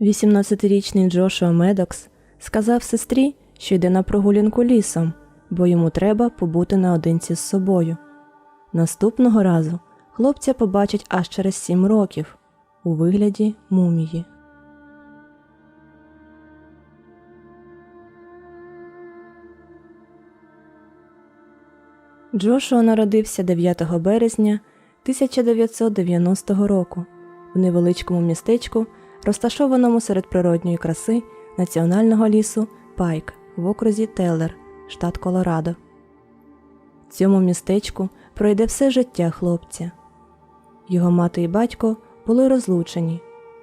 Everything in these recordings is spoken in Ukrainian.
18-річний Джошуа Медокс сказав сестрі, що йде на прогулянку лісом, бо йому треба побути наодинці з собою. Наступного разу хлопця побачать аж через сім років у вигляді мумії. Джошуа народився 9 березня 1990 року в невеличкому містечку, розташованому серед природньої краси національного лісу Пайк в окрузі Теллер, штат Колорадо. Цьому містечку пройде все життя хлопця. Його мати і батько були розлучені,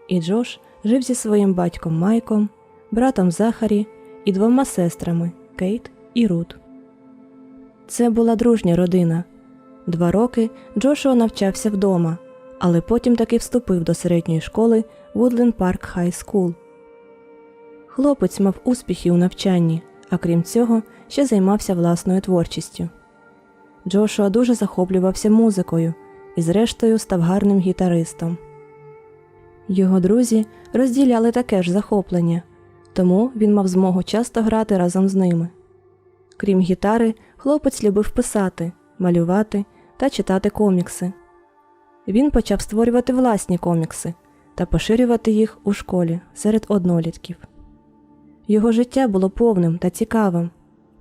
і Джош жив зі своїм батьком Майком, братом Захарі і двома сестрами Кейт і Рут. Це була дружня родина. Два роки Джошуа навчався вдома, але потім таки вступив до середньої школи Woodland Park High School. Хлопець мав успіхи у навчанні, а крім цього, ще займався власною творчістю. Джошуа дуже захоплювався музикою і, зрештою, став гарним гітаристом. Його друзі розділяли таке ж захоплення, тому він мав змогу часто грати разом з ними. Крім гітари, хлопець любив писати, малювати та читати комікси. Він почав створювати власні комікси та поширювати їх у школі серед однолітків. Його життя було повним та цікавим,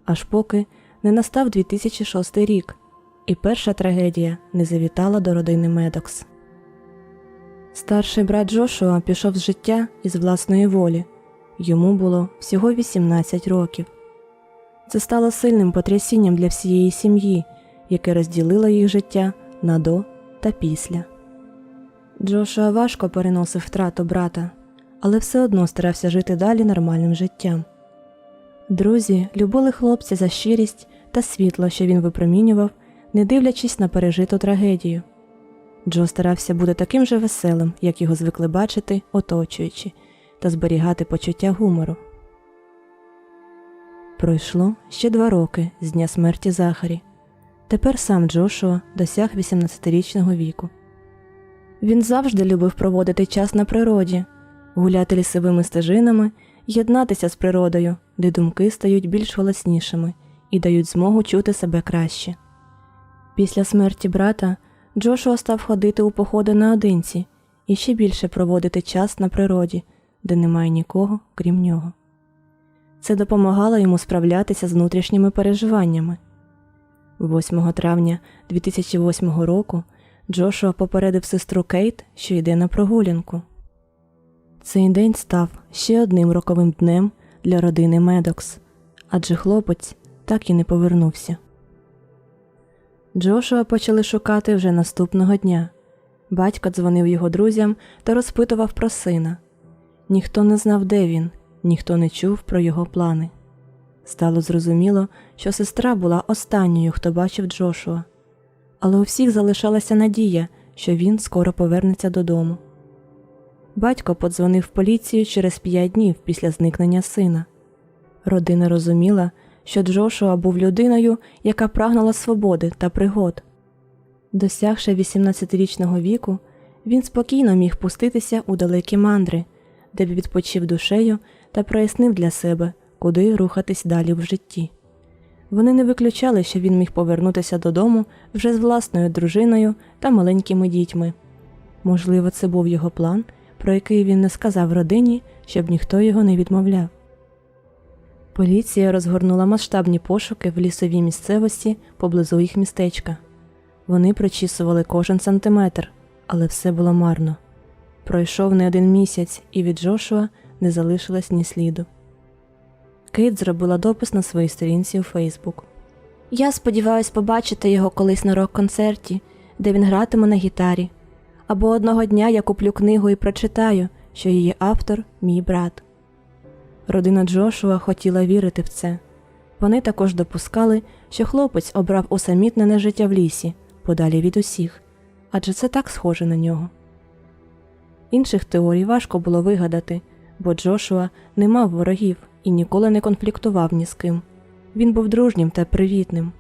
аж поки не настав 2006 рік, і перша трагедія не завітала до родини Медокс. Старший брат Джошуа пішов з життя із власної волі. Йому було всього 18 років. Це стало сильним потрясінням для всієї сім'ї, яке розділило їх життя на до та після. Джошуа важко переносив втрату брата, але все одно старався жити далі нормальним життям. Друзі любили хлопця за щирість та світло, що він випромінював, не дивлячись на пережиту трагедію. Джо старався бути таким же веселим, як його звикли бачити, оточуючи, та зберігати почуття гумору. Пройшло ще два роки з дня смерті Захарі. Тепер сам Джошуа досяг 18-річного віку. Він завжди любив проводити час на природі, гуляти лісовими стежинами, єднатися з природою, де думки стають більш голоснішими і дають змогу чути себе краще. Після смерті брата Джошуа став ходити у походи наодинці і ще більше проводити час на природі, де немає нікого, крім нього. Це допомагало йому справлятися з внутрішніми переживаннями. 8 травня 2008 року Джошуа попередив сестру Кейт, що йде на прогулянку. Цей день став ще одним роковим днем для родини Медокс, адже хлопець так і не повернувся. Джошуа почали шукати вже наступного дня. Батько дзвонив його друзям та розпитував про сина. Ніхто не знав, де він, ніхто не чув про його плани. Стало зрозуміло, що сестра була останньою, хто бачив Джошуа, але у всіх залишалася надія, що він скоро повернеться додому. Батько подзвонив в поліцію через п'ять днів після зникнення сина. Родина розуміла, що Джошуа був людиною, яка прагнула свободи та пригод. Досягши 18-річного віку, він спокійно міг пуститися у далекі мандри, де б відпочив душею та прояснив для себе, куди рухатись далі в житті. Вони не виключали, що він міг повернутися додому вже з власною дружиною та маленькими дітьми. Можливо, це був його план, про який він не сказав родині, щоб ніхто його не відмовляв. Поліція розгорнула масштабні пошуки в лісовій місцевості поблизу їх містечка. Вони прочісували кожен сантиметр, але все було марно. Пройшов не один місяць, і від Джошуа не залишилось ні сліду. Кейт зробила допис на своїй сторінці у Фейсбук. Я сподіваюся побачити його колись на рок-концерті, де він гратиме на гітарі. Або одного дня я куплю книгу і прочитаю, що її автор мій брат. Родина Джошуа хотіла вірити в це. Вони також допускали, що хлопець обрав усамітнене життя в лісі, подалі від усіх, адже це так схоже на нього. Інших теорій важко було вигадати, бо Джошуа не мав ворогів і ніколи не конфліктував ні з ким. Він був дружнім та привітним.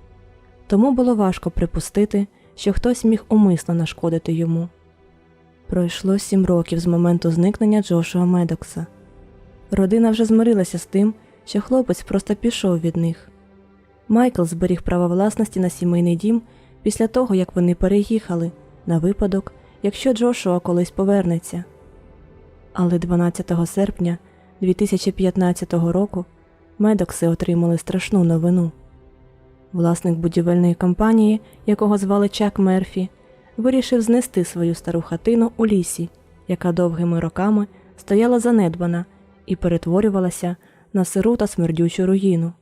Тому було важко припустити, що хтось міг умисно нашкодити йому. Пройшло сім років з моменту зникнення Джошуа Медокса. Родина вже змирилася з тим, що хлопець просто пішов від них. Майкл зберіг право власності на сімейний дім після того, як вони переїхали, на випадок, якщо Джошуа колись повернеться. Але 12 серпня 2015 року Медокси отримали страшну новину. Власник будівельної компанії, якого звали Чак Мерфі, вирішив знести свою стару хатину у лісі, яка довгими роками стояла занедбана і перетворювалася на сиру та смердючу руїну.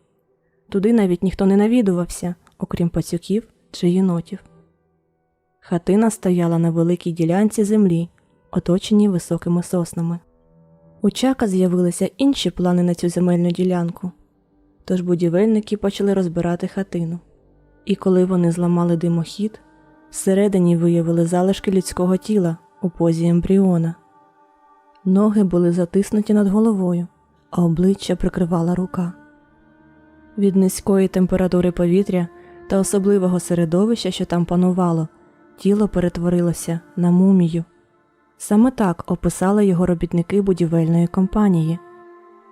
Туди навіть ніхто не навідувався, окрім пацюків чи єнотів. Хатина стояла на великій ділянці землі, оточеній високими соснами. У Чака з'явилися інші плани на цю земельну ділянку, тож будівельники почали розбирати хатину. І коли вони зламали димохід, всередині виявили залишки людського тіла у позі ембріона. Ноги були затиснуті над головою, а обличчя прикривала рука. Від низької температури повітря та особливого середовища, що там панувало, тіло перетворилося на мумію. Саме так описали його робітники будівельної компанії.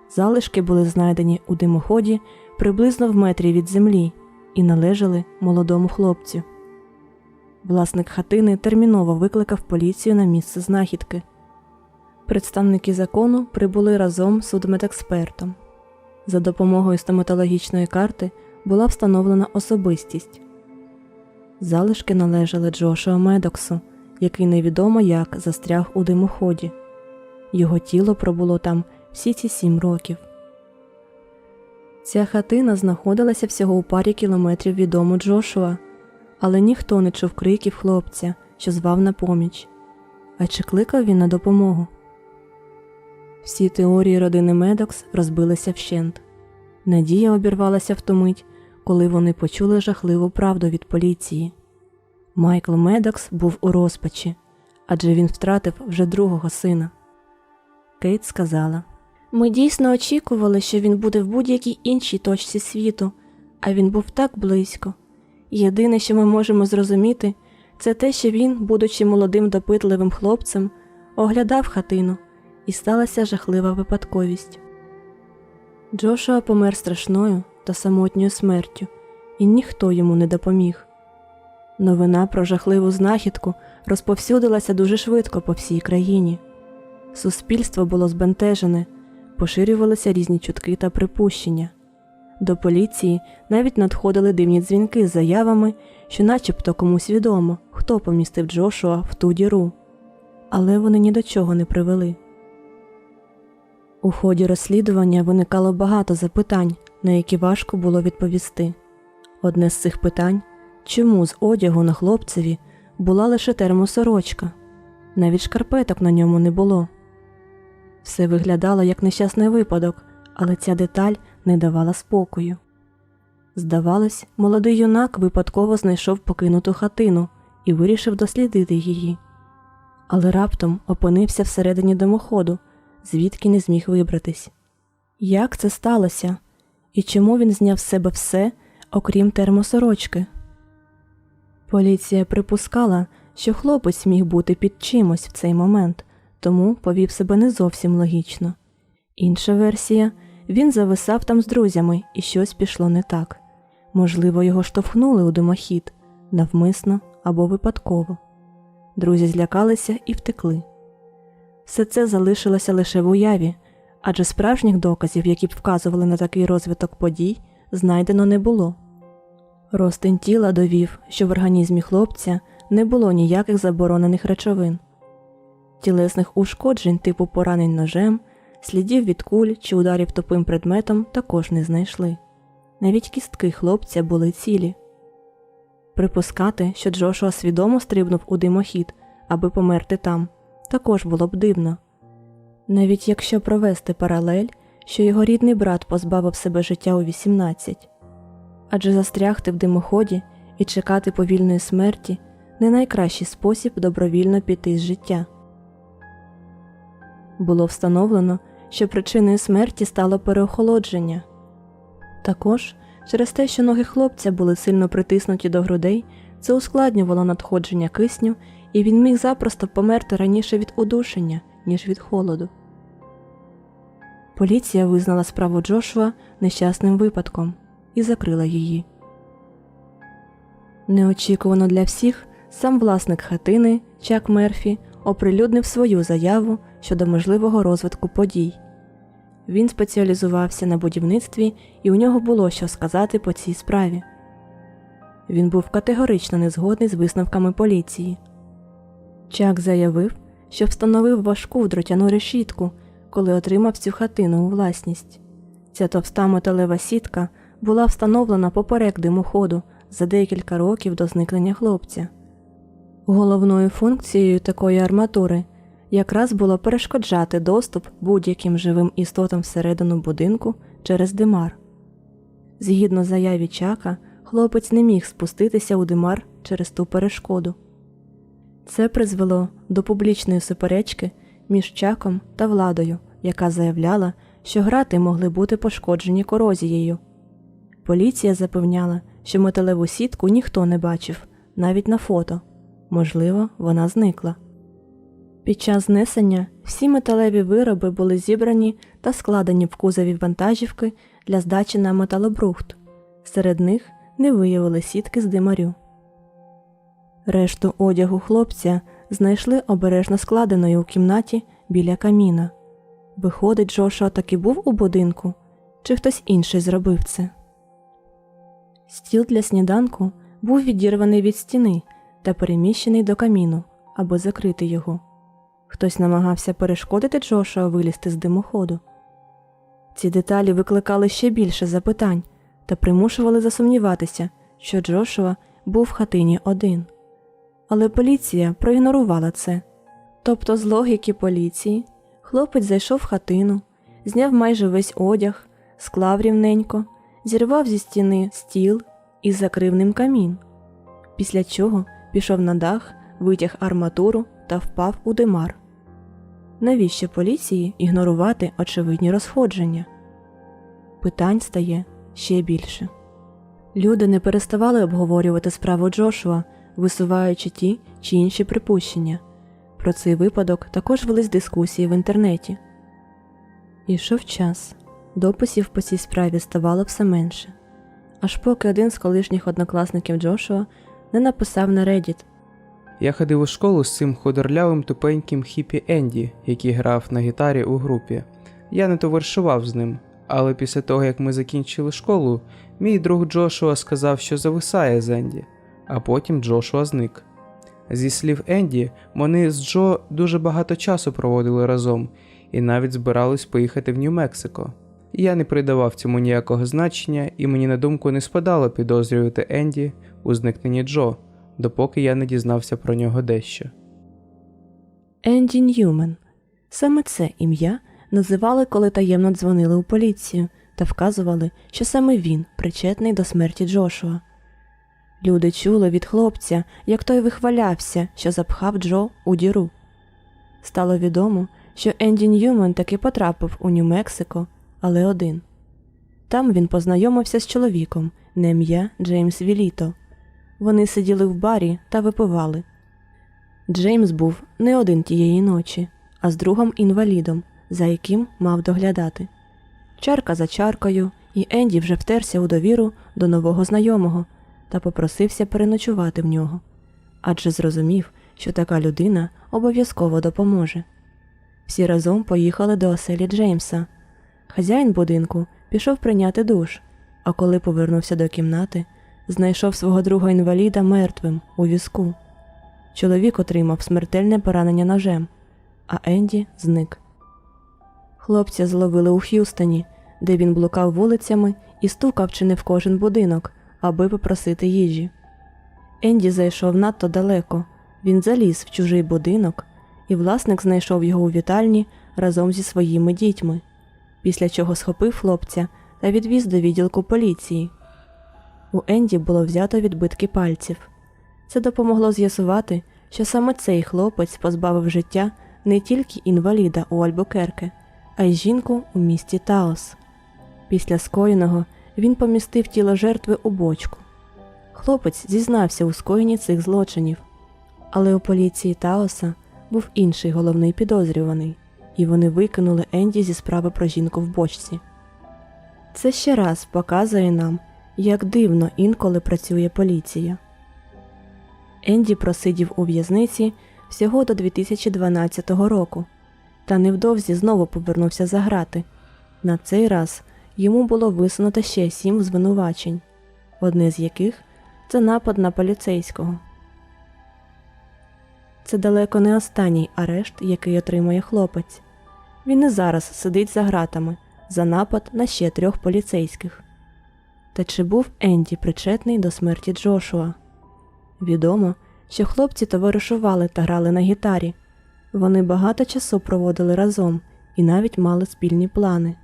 Залишки були знайдені у димоході приблизно в метрі від землі і належали молодому хлопцю. Власник хатини терміново викликав поліцію на місце знахідки. Представники закону прибули разом з судмедекспертом. За допомогою стоматологічної карти була встановлена особистість. Залишки належали Джошуа Медоксу, який невідомо як застряг у димоході. Його тіло пробуло там всі ці сім років. Ця хатина знаходилася всього у парі кілометрів від дому Джошуа, але ніхто не чув криків хлопця, що звав на поміч. А чи кликав він на допомогу? Всі теорії родини Медокс розбилися вщент. Надія обірвалася в ту мить, коли вони почули жахливу правду від поліції. Майкл Медокс був у розпачі, адже він втратив вже другого сина. Кейт сказала: Ми дійсно очікували, що він буде в будь-якій іншій точці світу, а він був так близько. Єдине, що ми можемо зрозуміти, це те, що він, будучи молодим допитливим хлопцем, оглядав хатину, і сталася жахлива випадковість. Джошуа помер страшною та самотньою смертю, і ніхто йому не допоміг. Новина про жахливу знахідку розповсюдилася дуже швидко по всій країні. Суспільство було збентежене, поширювалися різні чутки та припущення. До поліції навіть надходили дивні дзвінки з заявами, що начебто комусь відомо, хто помістив Джошуа в ту діру, але вони ні до чого не привели. У ході розслідування виникало багато запитань, на які важко було відповісти. Одне з цих питань чому з одягу на хлопцеві була лише термосорочка, навіть шкарпеток на ньому не було. Все виглядало як нещасний випадок, але ця деталь не давала спокою. Здавалось, молодий юнак випадково знайшов покинуту хатину і вирішив дослідити її, але раптом опинився всередині димоходу, звідки не зміг вибратись. Як це сталося? І чому він зняв з себе все, окрім термосорочки? Поліція припускала, що хлопець міг бути під чимось в цей момент, тому повів себе не зовсім логічно. Інша версія він зависав там з друзями і щось пішло не так. Можливо, його штовхнули у димохід навмисно або випадково. Друзі злякалися і втекли. Все це залишилося лише в уяві, адже справжніх доказів, які б вказували на такий розвиток подій, знайдено не було. Ростин тіла довів, що в організмі хлопця не було ніяких заборонених речовин, тілесних ушкоджень типу поранень ножем, слідів від куль чи ударів тупим предметом також не знайшли. Навіть кістки хлопця були цілі. Припускати, що Джошуа свідомо стрибнув у димохід, аби померти там, також було б дивно. Навіть якщо провести паралель, що його рідний брат позбавив себе життя у 18, адже застрягти в димоході і чекати повільної смерті не найкращий спосіб добровільно піти з життя. Було встановлено, що причиною смерті стало переохолодження. Також через те, що ноги хлопця були сильно притиснуті до грудей, це ускладнювало надходження кисню і він міг запросто померти раніше від удушення, ніж від холоду. Поліція визнала справу Джошуа нещасним випадком і закрила її. Неочікувано для всіх сам власник хатини Чак Мерфі оприлюднив свою заяву щодо можливого розвитку подій. Він спеціалізувався на будівництві, і у нього було що сказати по цій справі. Він був категорично незгодний з висновками поліції. Чак заявив, що встановив важку дротяну решітку, коли отримав цю хатину у власність. Ця товста металева сітка була встановлена поперек димоходу за декілька років до зникнення хлопця. Головною функцією такої арматури якраз було перешкоджати доступ будь-яким живим істотам всередину будинку через димар. Згідно заяві Чака, хлопець не міг спуститися у димар через ту перешкоду. Це призвело до публічної суперечки між Чаком та владою, яка заявляла, що грати могли бути пошкоджені корозією. Поліція запевняла, що металеву сітку ніхто не бачив, навіть на фото. Можливо, вона зникла. Під час знесення всі металеві вироби були зібрані та складені в кузові вантажівки для здачі на металобрухт. Серед них не виявили сітки з димарю. Решту одягу хлопця знайшли обережно складеною у кімнаті біля каміна. Виходить, Джошуа таки був у будинку, чи хтось інший зробив це. Стіл для сніданку був відірваний від стіни та переміщений до каміну, аби закрити його. Хтось намагався перешкодити Джошуа вилізти з димоходу. Ці деталі викликали ще більше запитань та примушували засумніватися, що Джошуа був в хатині один. Але поліція проігнорувала це. Тобто, з логіки поліції, хлопець зайшов в хатину, зняв майже весь одяг, склав рівненько, зірвав зі стіни стіл і закрив ним камін. Після чого пішов на дах, витяг арматуру та впав у димар. Навіщо поліції ігнорувати очевидні розходження? Питань стає ще більше. Люди не переставали обговорювати справу Джошуа, висуваючи ті чи інші припущення. Про цей випадок також велись дискусії в інтернеті. Ішов час, дописів по цій справі ставало все менше, аж поки один з колишніх однокласників Джошуа не написав на Reddit Я ходив у школу з цим худорлявим тупеньким хіпі Енді, який грав на гітарі у групі. Я не товаришував з ним, але після того, як ми закінчили школу, мій друг Джошуа сказав, що зависає з Енді, а потім Джошуа зник. Зі слів Енді, вони з Джо дуже багато часу проводили разом і навіть збирались поїхати в Нью-Мексико. Я не придавав цьому ніякого значення, і мені на думку не спадало підозрювати Енді у зникненні Джо, допоки я не дізнався про нього дещо. Енді Ньюмен. Саме це ім'я називали, коли таємно дзвонили у поліцію та вказували, що саме він причетний до смерті Джошуа. Люди чули від хлопця, як той вихвалявся, що запхав Джо у діру. Стало відомо, що Енді Ньюмен таки потрапив у Нью-Мексико, але один. Там він познайомився з чоловіком на ім'я Джеймс Віліто. Вони сиділи в барі та випивали. Джеймс був не один тієї ночі, а з другом інвалідом, за яким мав доглядати. Чарка за чаркою, і Енді вже втерся у довіру до нового знайомого та попросився переночувати в нього, адже зрозумів, що така людина обов'язково допоможе. Всі разом поїхали до оселі Джеймса. Хазяїн будинку пішов прийняти душ, а коли повернувся до кімнати, знайшов свого друга інваліда мертвим у візку. Чоловік отримав смертельне поранення ножем, а Енді зник. Хлопця зловили у Х'юстоні, де він блукав вулицями і стукав чи не в кожен будинок, аби попросити їжі. Енді зайшов надто далеко. Він заліз в чужий будинок, і власник знайшов його у вітальні разом зі своїми дітьми, після чого схопив хлопця та відвіз до відділку поліції. У Енді було взято відбитки пальців. Це допомогло з'ясувати, що саме цей хлопець позбавив життя не тільки інваліда у Альбукерке, а й жінку у місті Таос. Після скоєного він помістив тіло жертви у бочку. Хлопець зізнався у скоєнні цих злочинів, Але у поліції Таоса був інший головний підозрюваний, і вони викинули Енді зі справи про жінку в бочці. Це ще раз показує нам, як дивно інколи працює поліція. Енді просидів у в'язниці всього до 2012 року, та невдовзі знову повернувся за грати. На цей раз йому було висунуто ще сім звинувачень, одне з яких це напад на поліцейського. Це далеко не останній арешт, який отримує хлопець. Він і зараз сидить за гратами за напад на ще трьох поліцейських. Та чи був Енді причетний до смерті Джошуа? Відомо, що хлопці товаришували та грали на гітарі. Вони багато часу проводили разом і навіть мали спільні плани.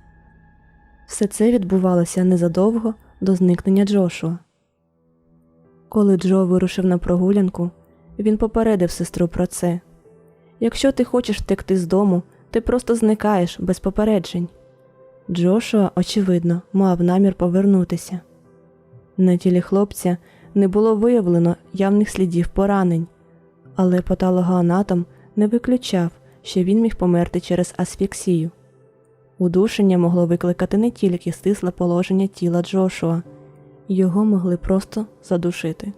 Все це відбувалося незадовго до зникнення Джошуа. Коли Джо вирушив на прогулянку, він попередив сестру про це. Якщо ти хочеш втекти з дому, ти просто зникаєш без попереджень. Джошуа, очевидно, мав намір повернутися. На тілі хлопця не було виявлено явних слідів поранень, але патологоанатом не виключав, що він міг померти через асфіксію. Удушення могло викликати не тільки стисле положення тіла Джошуа, його могли просто задушити.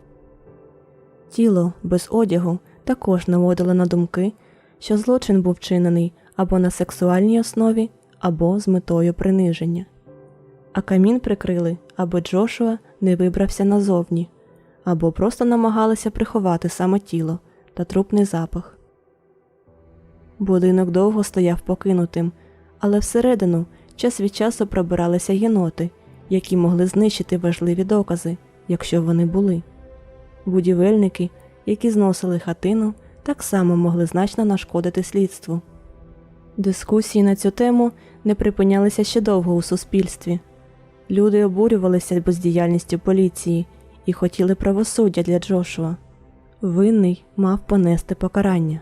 Тіло без одягу також наводило на думки, що злочин був вчинений або на сексуальній основі, або з метою приниження. А камін прикрили, аби Джошуа не вибрався назовні, або просто намагалися приховати саме тіло та трупний запах. Будинок довго стояв покинутим, але всередину час від часу пробиралися єноти, які могли знищити важливі докази, якщо вони були. Будівельники, які зносили хатину, так само могли значно нашкодити слідству. Дискусії на цю тему не припинялися ще довго у суспільстві. Люди обурювалися бездіяльністю поліції і хотіли правосуддя для Джошуа. Винний мав понести покарання.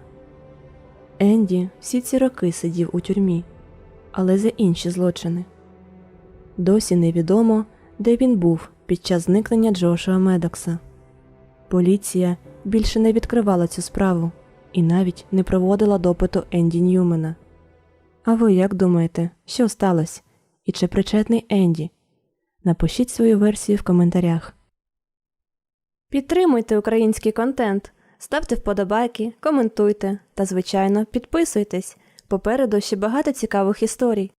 Енді всі ці роки сидів у тюрмі, але за інші злочини. Досі невідомо, де він був під час зникнення Джошуа Медокса. Поліція більше не відкривала цю справу і навіть не проводила допиту Енді Ньюмена. А ви як думаєте, що сталося? І чи причетний Енді? Напишіть свою версію в коментарях. Підтримуйте український контент, ставте вподобайки, коментуйте та, звичайно, підписуйтесь. Попереду ще багато цікавих історій.